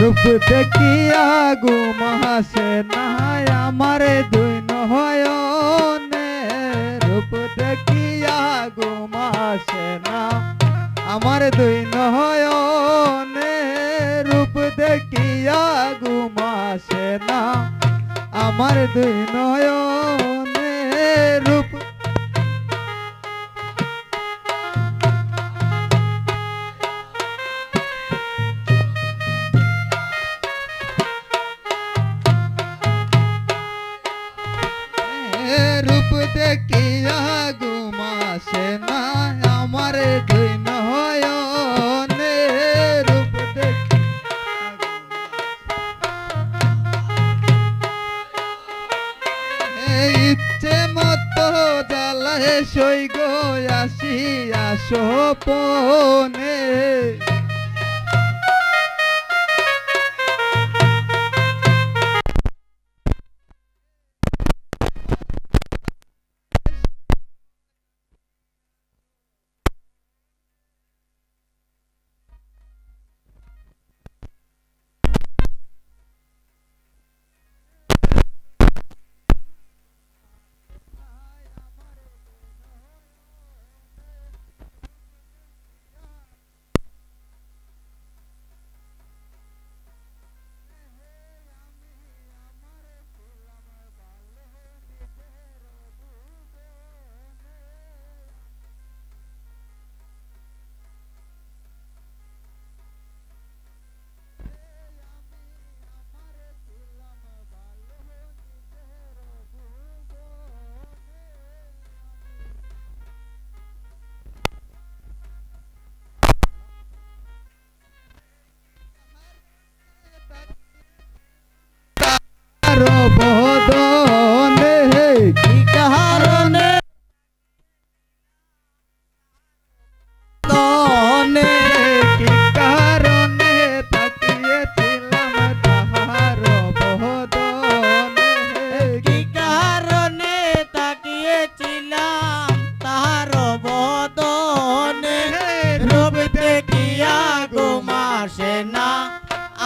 রূপ দেখিয়া আগু মহাশে নাই আমার দুই নহয়নে রূপ দেখিয়া আগু মহাশে না আমার দুই নহয়নে রূপ দেখিয়া আগু মহাশে না আমার দুই নয়নে। রূপ হে সই গো আসি আসো পনে।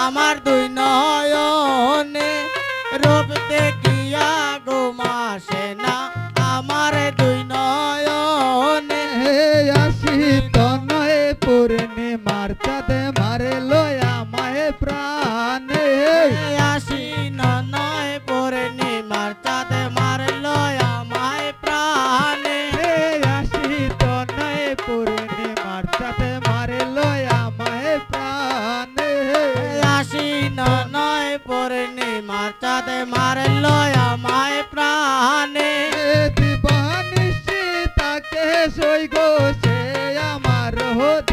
আমার দুই নয়নে রূপ দেখিয়া ঘুমাসে না আমার দুই নয়নে আসি তনয় পূর্ণিমার চাঁদে না নয় পূর্ণিমা চাঁদে মারল আমায় প্রাণে। দিবানিশি তাকে সই গো সে আমার হতে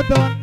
i Jonathan.